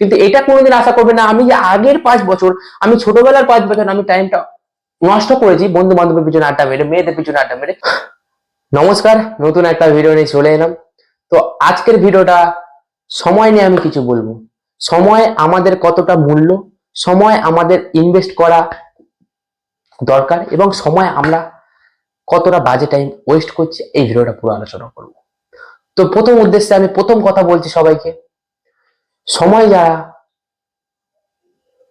কিন্তু এটা কোনোদিন আশা করবে না। আমি যে আগের পাঁচ বছর, আমি ছোটবেলার পাঁচ বছর, আমি টাইমটা নষ্ট করেছি বন্ধু বান্ধবের পিছনে আড্ডা মেরে, মেয়েদের পিছনে আড্ডা মেরে। নমস্কার, নতুন একটা ভিডিও নিয়ে চলে এলাম। তো আজকের ভিডিওটা সময় নিয়ে আমি কিছু বলব। সময় আমাদের কতটা মূল্য, সময় আমাদের ইনভেস্ট করা দরকার এবং সময় আমরা কতটা বাজে টাইম ওয়েস্ট করছি, এই ভিডিওটা পুরো আলোচনা করব। তো প্রথম উদ্দেশ্যে আমি প্রথম কথা বলছি সবাইকে সময় যারা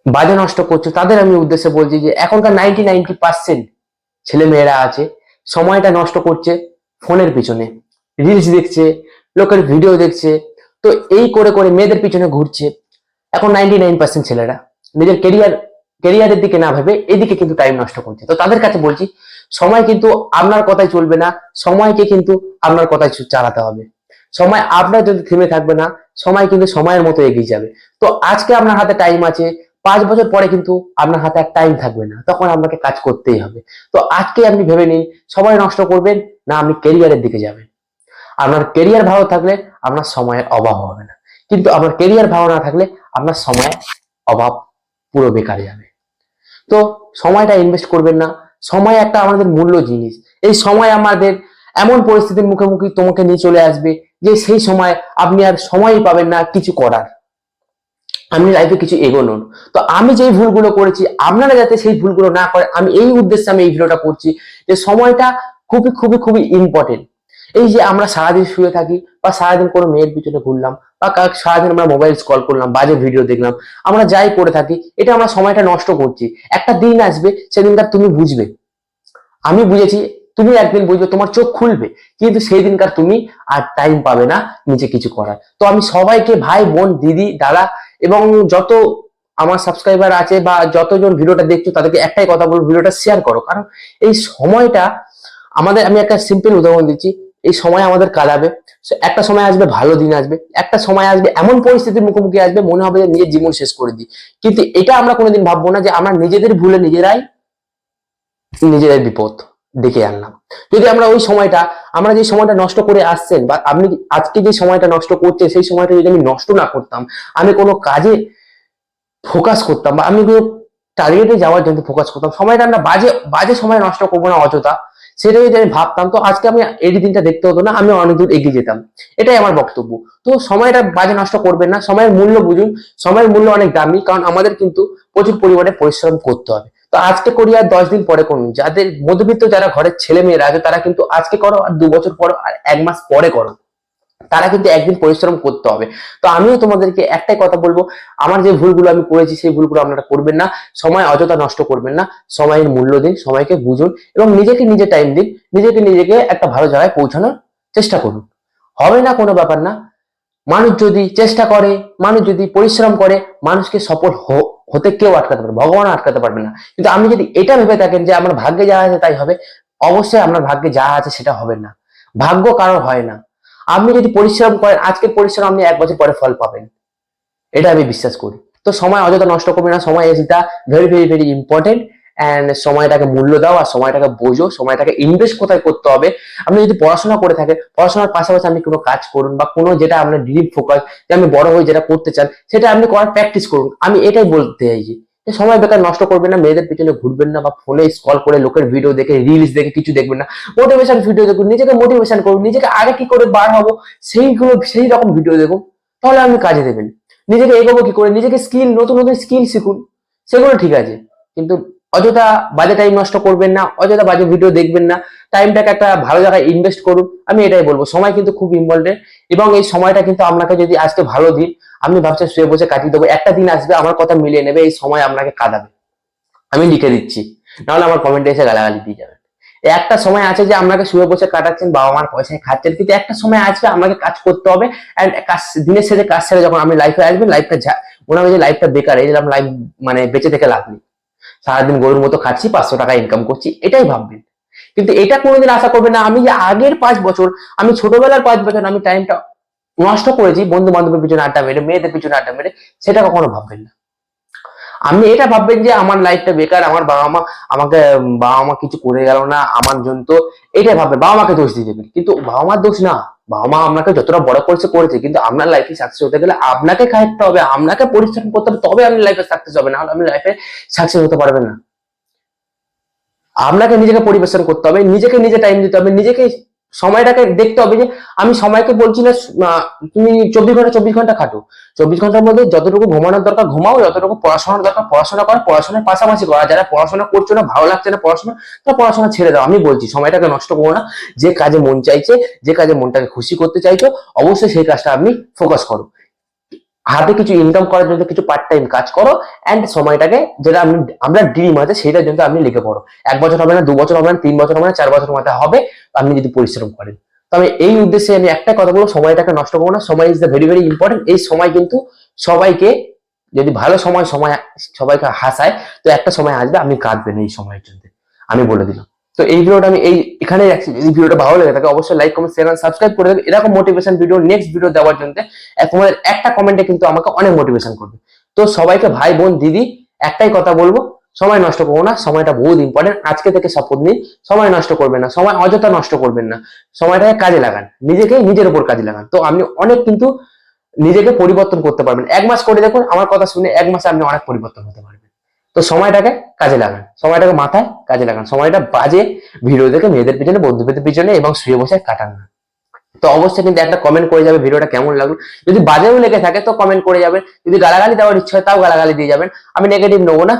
বাজে নষ্ট করছে। তাদের আমি উদ্দেশ্যে বলছি যে এখনকার নাইনটি নাইনটি পার্সেন্ট ছেলে মেয়েরা আছে, সময়টা নষ্ট করছে ফোনের পিছনে। রিলস দেখছে, লোকের ভিডিও দেখছে, তো এই করে করে মেয়েদের পিছনে ঘুরছে। এখন নাইনটি নাইন পার্সেন্ট ছেলেরা নিজের কেরিয়ার কেরিয়ারের দিকে না ভেবে এদিকে কিন্তু টাইম নষ্ট করছে। তো তাদের কাছে বলছি, সময় কিন্তু আপনার কথাই চলবে না, সময়কে কিন্তু আপনার কথাই চালাতে হবে। সময় আপনার যদি থেমে থাকবে না, সময় কিন্তু সময়ের মতো এগিয়ে যাবে। তো আজকে আপনার হাতে টাইম আছে, পাঁচ বছর পরে কিন্তু আপনার হাতে আর টাইম থাকবে না, তখন আপনাকে কাজ করতেই হবে। তো আজকে আপনি ভেবে নিন, সময় নষ্ট করবেন না আপনি কেরিয়ারের দিকে যাবেন। আপনার কেরিয়ার ভালো থাকলে আপনার সময়ের অভাব হবে না। কিন্তু আপনার কেরিয়ার ভালো না থাকলে আপনার সময়ের অভাব পুরো বেকার যাবে। তো সময়টা ইনভেস্ট করবেন না। সময় একটা আমাদের মূল্য জিনিস। এই সময় আমাদের এমন পরিস্থিতির মুখোমুখি তোমাকে নিয়ে চলে আসবে যে সেই সময় আপনি আর সময়ই পাবেন না কিছু করার। আপনি লাইফে কিছু এগোনোর। তো আমি যেই ভুলগুলো করেছি, আপনারা যাতে সেই ভুলগুলো না করে আমি এই উদ্দেশ্যে আমি এই ভিডিওটা করছি যে সময়টা খুবই খুবই খুবই ইম্পর্টেন্ট এই যে আমরা সারাদিন শুয়ে থাকি বা সারাদিন কোনো মেয়ের পিছনে ঘুরলাম বা সারাদিন আমরা মোবাইল স্কল করলাম, বাজে ভিডিও দেখলাম, আমরা যাই করে থাকি, এটা আমরা সময়টা নষ্ট করছি। একটা দিন আসবে, সেদিনকার তুমি বুঝবে। আমি বুঝেছি তুমি একদিন বুঝবে তোমার চোখ খুলবে, কিন্তু সেই দিনকার তুমি আর টাইম পাবে না নিজে কিছু করার। তো আমি সবাইকে, ভাই, বোন, দিদি, দাদা এবং যত আমার সাবস্ক্রাইবার আছে বা যতজন ভিডিওটা দেখছ, তাদেরকে একটাই কথা বলব, ভিডিওটা শেয়ার করো। কারণ এই সময়টা আমাদের, আমি একটা সিম্পল উদাহরণ দিচ্ছি, এই সময় আমাদের কাটাবে। একটা সময় আসবে, ভালো দিন আসবে। একটা সময় আসবে, এমন পরিস্থিতির মুখোমুখি আসবে, মনে হবে যে নিজের জীবন শেষ করে দিই। কিন্তু এটা আমরা কোনোদিন ভাববো না যে আমরা নিজেদের ভুলে নিজেরাই নিজেদের বিপদ। ডেকে আনলাম। যদি আমরা ওই সময়টা, আমরা যে সময়টা নষ্ট করে আসছেন বা আপনি আজকে যে সময়টা নষ্ট করছেন, সেই সময়টা যদি আমি নষ্ট না করতাম, আমি কোনো কাজে ফোকাস করতাম বা আমি কোনো টার্গেটে যাওয়ার জন্য ফোকাস করতাম, সময়টা আমরা বাজে বাজে সময় নষ্ট করব না অযথা, সেটা যদি আমি ভাবতাম, তো আজকে আমি এই দিনটা দেখতে হতো না, আমি অনেক দূর এগিয়ে যেতাম। এটাই আমার বক্তব্য। তো সময়টা বাজে নষ্ট করবেন না, সময়ের মূল্য বুঝুন, সময়ের মূল্য অনেক দামি, কারণ আমাদের কিন্তু প্রচুর পরিমাণে পরিশ্রম করতে হবে। তো আজকে করি আর দশ দিন পরে করুন। যাদের মধ্যবিত্ত, যারা ঘরের ছেলে মেয়েরা আছে, তারা কিন্তু আজকে করো আর দু বছর পরে আর এক মাস পরে করো। তারা কিন্তু একদিন পরিশ্রম করতে হবে। তো আমিও তোমাদেরকে একটাই কথা বলব, আমার যে ভুলগুলো আমি করেছি, সেই ভুলগুলো আপনারা করবেন না। সময় অযথা নষ্ট করবেন না। সময়ের মূল্য দিন, সময়কে বুঝুন এবং নিজেকে নিজে টাইম দিন। নিজেকে নিজেকে একটা ভালো জায়গায় পৌঁছানোর চেষ্টা করুন। হবে না কোনো ব্যাপার না। মানুষ যদি চেষ্টা করে, মানুষ যদি পরিশ্রম করে, মানুষকে সফল হতে কেউ আটকাতে পারবে ভগবান আটকাতে পারবে না। কিন্তু আপনি যদি এটা ভেবে থাকেন যে আমার ভাগ্যে যা আছে তাই হবে, অবশ্যই আপনার ভাগ্যে যা আছে সেটা হবে না। ভাগ্য কারোর হয় না। আপনি যদি পরিশ্রম করেন, আজকের পরিশ্রম আপনি এক বছর পরে ফল পাবেন। এটা আমি বিশ্বাস করি। তো সময় অযথা নষ্ট করবে না, সময় is very very very important and সময়টাকে মূল্য দাও আর সময়টাকে বোঝো, সময়টাকে ইনভেস্ট কোথায় করতে হবে? আপনি যদি পড়াশোনা করে থাকেন পড়াশোনার পাশাপাশি আপনি কোনো কাজ করুন বা কোনো যেটা আপনার ডিপ ফোকাস যে আপনি বড় হয়ে যেটা করতে চান, সেটা আপনি করার প্র্যাকটিস করুন। আমি এটাই বলতে চাইছি যে সময় বেকার নষ্ট করবেন না, মেয়েদের পিছনে ঘুরবেন না বা ফোনে স্কল করে লোকের ভিডিও দেখে রিলস দেখে কিছু দেখবেন না। মোটিভেশন ভিডিও দেখুন, নিজেকে মোটিভেশন করুন, নিজেকে আগে কি করে বার হব, সেইগুলো, সেই রকম ভিডিও দেখুন, তাহলে আপনি কাজে দেবেন। নিজেকে এগোবো কি করে? নিজেকে স্কিল নতুন নতুন স্কিল শিখুন, সেগুলো ঠিক আছে। কিন্তু অযথা বাজে টাইম নষ্ট করবেন না, অযথা বাজে ভিডিও দেখবেন না টাইমটাকে একটা ভালো জায়গায় ইনভেস্ট করুন। আমি এটাই বলব, সময় কিন্তু খুব ইম্পর্টেন্ট এবং এই সময়টা কিন্তু আপনাকে যদি আজকে ভালো দিন, আপনি ভাবছেন শুয়ে বসে কাটিয়ে দেবো, একটা দিন আসবে, আমার কথা মিলিয়ে নেবে, এই সময় আপনাকে কাঁদাবে আমি লিখে দিচ্ছি, নাহলে আমার কমেন্টে এসে গালাগালি দিয়ে যাবেন একটা সময় আছে যে আপনাকে শুয়ে বসে কাটাচ্ছেন, বাবা মার পয়সায় খাচ্ছেন, কিন্তু একটা সময় আসবে, আপনাকে কাজ করতে হবে অ্যান্ড কাজ, দিনের শেষে কাজ ছেড়ে যখন আমি লাইফে আসবেন লাইফটা মনে হবে যে লাইফটা বেকার, এই লাইফ মানে বেঁচে থেকে লাভ নেই। সারাদিন গরুর মতো খাচ্ছি, পাঁচশো টাকা ইনকাম করছি, এটাই ভাববেন। কিন্তু এটা কোনোদিন আশা করবেন না, আমি যে আগের পাঁচ বছর, আমি ছোটবেলার পাঁচ বছর, আমি টাইমটা নষ্ট করেছি বন্ধু বান্ধবের পিছনে আড্ডা মেরে, মেয়েদের পিছনে আড্ডা মেরে, সেটা কখনো ভাববেন না। আপনি এটা ভাববেন যে আমার লাইফটা বেকার, আমার বাবা মা আমাকে বাবা মা কিছু করে গেল না, আমার জন্য তো, এটাই ভাববেন বাবা মাকে দোষ দিয়ে দেবেন কিন্তু বাবা মার দোষ না। বাবা মা আপনাকে যতটা বড় করেছে করেছে, কিন্তু আপনার লাইফে সাকসেস হতে গেলে আপনাকে খাইতে হবে, আপনাকে পরিশ্রম করতে হবে তবে আপনি লাইফে সাকসেস হবে না হলে আপনি লাইফে সাকসেস হতে পারবেন না। আপনাকে নিজেকে পরিবেশন করতে হবে, নিজেকে নিজে টাইম দিতে হবে, নিজেকে সময়টাকে দেখতে হবে যে আমি সময়কে বলছি না তুমি চব্বিশ ঘণ্টা চব্বিশ ঘণ্টা খাটো। চব্বিশ ঘণ্টার মধ্যে যতটুকু ঘুমানোর দরকার ঘুমাও, যতটুকু পড়াশোনার দরকার পড়াশোনা করো পড়াশোনার পাশাপাশি করা। যারা পড়াশোনা করছ না, ভালো লাগছে না পড়াশোনা তো পড়াশোনা ছেড়ে দাও। আমি বলছি, সময়টাকে নষ্ট করো না। যে কাজে মন চাইছে, যে কাজে মনটাকে খুশি করতে চাইছো, অবশ্যই সেই কাজটা আপনি ফোকাস করো। হাতে কিছু ইনকাম করার জন্য কিছু পার্ট টাইম কাজ করো অ্যান্ড সময়টাকে যেটা আপনি আমরা ড্রিম আছে সেটার জন্য আপনি লিখে পড়ো। এক বছর হবে না, দু বছর হবে না, তিন বছর হবে না, চার বছর মাথায় হবে, আপনি যদি পরিশ্রম করেন। তবে এই উদ্দেশ্যে আমি একটা কথা বলব, সময়টাকে নষ্ট করব না, সময় is the very very important এই সময় কিন্তু সবাইকে, যদি ভালো সময় সময়, সবাইকে হাসায়, তো একটা সময় আসবে আপনি কাঁদবেন এই সময়ের জন্য। আমি বলে দিলাম। তো এই ভিডিওটা আমি এই এখানে রাখছি। যদি ভিডিওটা ভালো লাগে থাকে, অবশ্যই লাইক কমেন্ট শেয়ার সাবস্ক্রাইব করে দেবেন। এরকম মোটিভেশন ভিডিও নেক্সট ভিডিও দেওয়ার জন্য তোমাদের একটা কমেন্টে কিন্তু আমাকে অনেক মোটিভেশন করবে। তো সবাইকে ভাই, বোন, দিদি, একটাই কথা বলব, সময় নষ্ট করব না, সময়টা বহুত ইম্পর্টেন্ট আজকে থেকে শপথ নিন, সময় নষ্ট করবেন না, সময় অযথা নষ্ট করবেন না। সময়টাকে কাজে লাগান নিজেকে নিজের উপর কাজে লাগান। তো আপনি অনেক কিন্তু নিজেকে পরিবর্তন করতে পারবেন। এক মাস করে দেখুন, আমার কথা শুনে এক মাসে আপনি অনেক পরিবর্তন হতে পারবেন। তো সময়টাকে কাজে লাগান। সময়টাকে মাথায় কাজে লাগান। সময়টা বাজে, ভিডিও দেখে মেয়েদের পিছনে, বন্ধুদের পিছনে এবং শুয়ে বসে কাটান না। তো অবশ্যই কিন্তু একটা কমেন্ট করে যাবে ভিডিওটা কেমন লাগল। যদি বাজেও লেগে থাকে তো কমেন্ট করে যাবেন। যদি গালাগালি দেওয়ার ইচ্ছা হয় তাও গালাগালি দিয়ে যাবেন। আমি নেগেটিভ নেব না।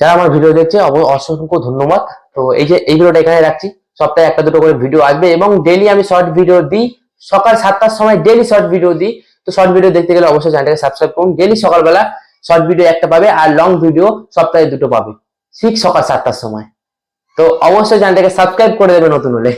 যারা আমার ভিডিও দেখছে অসংখ্য ধন্যবাদ। তো এই যে, এই ভিডিওটা এখানে রাখছি। সপ্তাহে একটা দুটো করে ভিডিও আসবে এবং ডেলি আমি শর্ট ভিডিও দিই। সকাল সাতটার সময় ডেলি শর্ট ভিডিও দিই। তো শর্ট ভিডিও দেখতে গেলে অবশ্যই চ্যানেলটাকে সাবস্ক্রাইব করুন। ডেলি সকালবেলা শর্ট ভিডিও একটা পাবে আর লং ভিডিও সপ্তাহে দুটো পাবে। ঠিক সকাল সাতটার সময়। তো অবশ্যই চ্যানেলটাকে সাবস্ক্রাইব করে দেবে নতুন হলে।